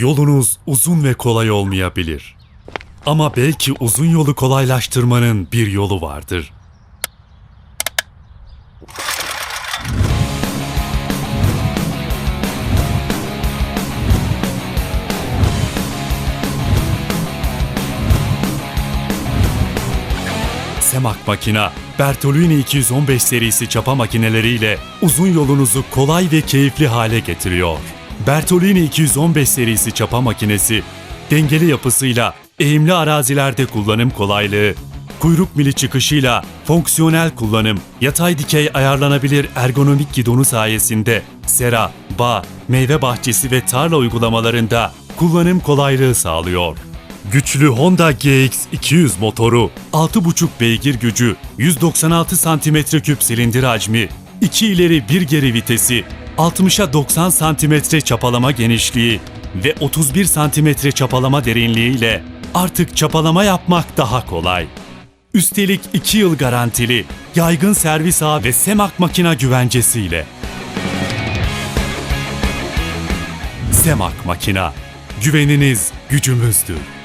Yolunuz uzun ve kolay olmayabilir. Ama belki uzun yolu kolaylaştırmanın bir yolu vardır. Semak Makina, Bertolini 215 serisi çapa makineleriyle uzun yolunuzu kolay ve keyifli hale getiriyor. Bertolini 215 serisi çapa makinesi, dengeli yapısıyla eğimli arazilerde kullanım kolaylığı, kuyruk mili çıkışıyla fonksiyonel kullanım, yatay dikey ayarlanabilir ergonomik gidonu sayesinde sera, bağ, meyve bahçesi ve tarla uygulamalarında kullanım kolaylığı sağlıyor. Güçlü Honda GX200 motoru, 6,5 beygir gücü, 196 cm3 silindir hacmi, 2 ileri 1 geri vitesi, 60'a 90 cm çapalama genişliği ve 31 cm çapalama derinliği ile artık çapalama yapmak daha kolay. Üstelik 2 yıl garantili, yaygın servis ağı ve Semak makina güvencesiyle. Semak makina, güveniniz gücümüzdür.